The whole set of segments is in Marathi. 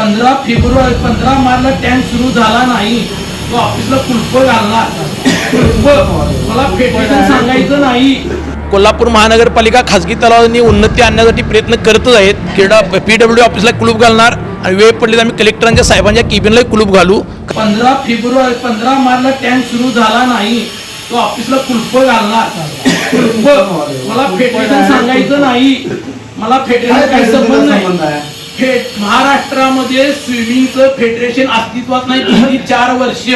पंधरा फेब्रुवारी पंधरा मार्चला टँक सुरू झाला नाही तो ऑफिसला कुलप घालणार. कुलप मला फेटरेशन सांगायचं नाही. कोल्हापूर महानगरपालिका खासगी तलावांनी उन्नती आणण्यासाठी प्रयत्न करतच आहेत. क्रीडा पी डब्ल्यू ऑफिसला कुलूप घालणार आणि वेळ पडली तर आम्ही कलेक्टरांच्या साहेबांच्या केबिनला कुलूप घालू. पंधरा फेब्रुवारी पंधरा मार्चला टँक सुरू झाला नाही तो ऑफिसला कुलप घालणार. कुलप मला फेटरेशन सांगायचं नाही. मला फेटरेशन काही संबंध नाही. फेट महाराष्ट्रामध्ये स्विमिंगचं फेडरेशन अस्तित्वात नाही किती चार वर्ष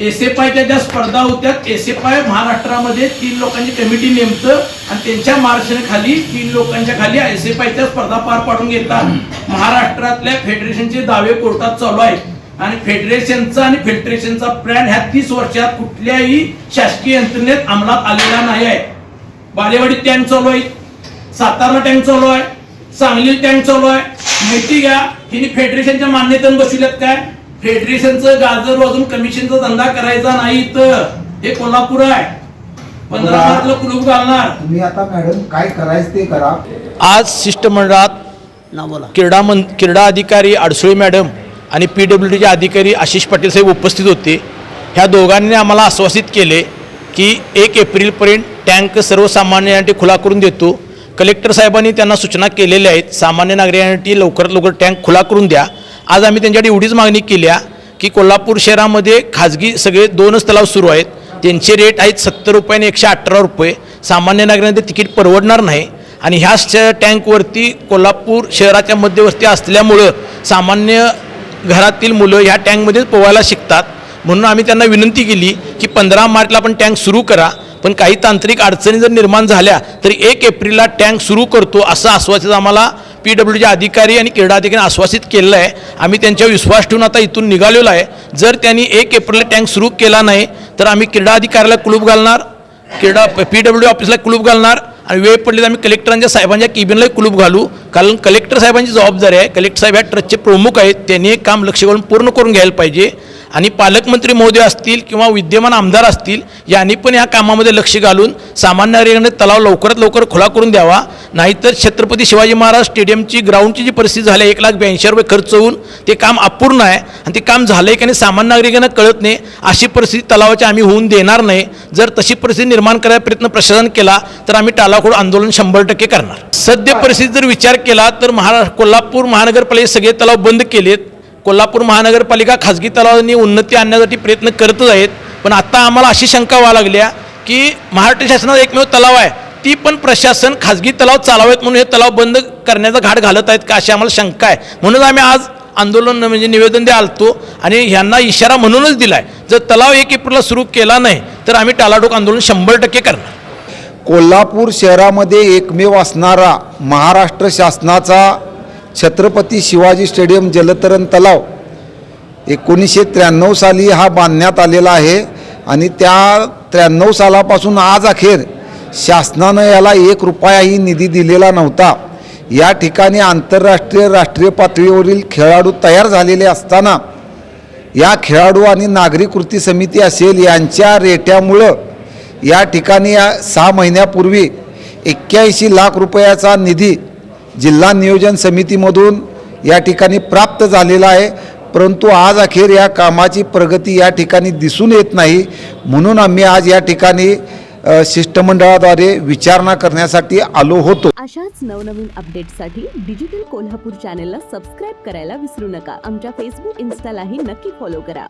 एस एफ ज्या स्पर्धा होत्या. एसएफआय आय महाराष्ट्रामध्ये तीन लोकांची कमिटी नेमतं आणि त्यांच्या मार्गदर्शनाखाली तीन लोकांच्या खाली एसएफआयच्या आयच्या स्पर्धा पार पाडून घेतात. महाराष्ट्रातल्या फेडरेशनचे दावे कोर्टात चालू आहेत. आणि फेडरेशनचा आणि फेडरेशनचा प्लॅन ह्या तीस वर्षात कुठल्याही शासकीय यंत्रणेत अंमलात आलेला नाही आहे. बालेवाडीत टँक चालू आहे. सातारा टँक चालू आहे. सांगली टँक चालू आहे. माहिती घ्या. तिने फेडरेशनच्या मान्यतेने बसविल्यात काय? फेडरेशनचं गाजर वाजून कमिशनचा धंदा करायचा नाही तर हे कोल्हापूर आहे. पंधरा बघा. मार्चला कुलूप घालणार. तुम्ही आता मॅडम काय करायचं ते करा. आज शिष्टमंडळात क्रीडा मन क्रीडा अधिकारी अडसुळे मॅडम आणि पी डब्ल्यू डीचे अधिकारी आशिष पाटील साहेब उपस्थित होते. ह्या दोघांनी आम्हाला आश्वासित केले की एक एप्रिलपर्यंत टँक सर्वसामान्यांसाठी खुला करून देतो. कलेक्टर साहेबांनी त्यांना सूचना केलेल्या आहेत सामान्य नागरिकांसाठी लवकरात लवकर टँक खुला करून द्या. आज आम्ही त्यांच्याकडे एवढीच मागणी केली की कोल्हापूर शहरामध्ये खाजगी सगळे दोनच तलाव सुरू आहेत. त्यांचे रेट आहेत सत्तर रुपये आणि एकशे अठरा रुपये. सामान्य नागरिकांना ते तिकीट परवडणार नाही. आणि ह्याच टँकवरती कोल्हापूर शहराच्या मध्यवर्ती असल्यामुळं सामान्य घरातील मुलं ह्या टँकमध्येच पोहायला शिकतात. म्हणून आम्ही त्यांना विनंती केली की पंधरा मार्चला आपण टँक सुरू करा पण काही तांत्रिक अडचणी जर निर्माण झाल्या तर एक एप्रिलला टँक सुरू करतो असं आश्वासित आम्हाला पी डब्ल्यूचे अधिकारी आणि क्रीडा अधिकारी आश्वासित केलेलं आहे आम्ही त्यांच्यावर विश्वास ठेवून आता इथून निघालेलो आहे. जर त्यांनी एक एप्रिलला टँक सुरू केला नाही तर आम्ही क्रीडा अधिकाऱ्याला कुलूप घालणार क्रीडा पी डब्ल्यू ऑफिसला कुलूप घालणार आणि वेळ पडली तर आम्ही कलेक्टरांच्या साहेबांच्या केबिनलाही कुलूप घालू. कारण कलेक्टर साहेबांची जबाबदारी आहे. कलेक्टर साहेब ह्या ट्रस्टचे प्रमुख आहेत. त्यांनी हे काम लक्ष घालून पूर्ण करून घ्यायला पाहिजे. आणि पालकमंत्री महोदय असतील किंवा विद्यमान आमदार असतील यांनी पण या कामामध्ये लक्ष घालून सामान्य नागरिकांना तलाव लवकरात लवकर खुला करून द्यावा. नाहीतर छत्रपती शिवाजी महाराज स्टेडियमची ग्राउंडची जी परिस्थिती झाली आहे, एक लाख ब्याऐंशी रुपये खर्च होऊन ते काम अपूर्ण आहे आणि ते काम झालं आहे की सामान्य नागरिकांना कळत नाही. अशी परिस्थिती तलावाची आम्ही होऊन देणार नाही. जर तशी परिस्थिती निर्माण करायचा प्रयत्न प्रशासन केला तर आम्ही टालाखोड आंदोलन शंभर टक्के करणार. सद्य परिस्थिती जर विचार केला तर महारा कोल्हापूर महानगरपालिकेचे सगळे तलाव बंद केलेत. कोल्हापूर महानगरपालिका खाजगी तलावांनी उन्नती आणण्यासाठी प्रयत्न करतच आहेत. पण आत्ता आम्हाला अशी शंका व्हायला लागल्या की महाराष्ट्र शासनाचा एकमेव तलाव आहे. ती पण प्रशासन खाजगी तलाव चालावेत म्हणून हे तलाव बंद करण्याचा घाट घालत आहेत का अशी आम्हाला शंका आहे. म्हणून आम्ही आज आंदोलन म्हणजे निवेदन द्या आलतो आणि ह्यांना इशारा म्हणूनच दिला आहे जर तलाव एक एप्रिलला सुरू केला नाही तर आम्ही टालाडोक आंदोलन शंभर टक्के करणार. कोल्हापूर शहरामध्ये एकमेव असणारा महाराष्ट्र शासनाचा छत्रपती शिवाजी स्टेडियम जलतरण तलाव एकोणीसशे त्र्याण्णव साली हा बांधण्यात आलेला आहे आणि त्या त्र्याण्णव सालापासून आज अखेर शासनानं याला एक रुपयाही निधी दिलेला नव्हता. या ठिकाणी आंतरराष्ट्रीय राष्ट्रीय पातळीवरील खेळाडू तयार झालेले असताना या खेळाडू आणि नागरिक कृती समिती असेल यांच्या रेट्यामुळं या ठिकाणी या सहा महिन्यापूर्वी एक्क्याऐंशी लाख रुपयाचा निधी जिल्हा नियोजन समितीमधून या ठिकाणी प्राप्त झालेला आहे. परंतु आज अखेर या कामाची प्रगती या ठिकाणी दिसून येत नाही. म्हणून आम्ही आज या ठिकाणी शिष्टमंडळाद्वारे विचारणा करण्यासाठी आलो होतो. अशाच नवनवीन अपडेटसाठी डिजिटल कोल्हापूर चॅनेलला सबस्क्राईब करायला विसरू नका. आमच्या फेसबुक इन्स्टालाही नक्की फॉलो करा.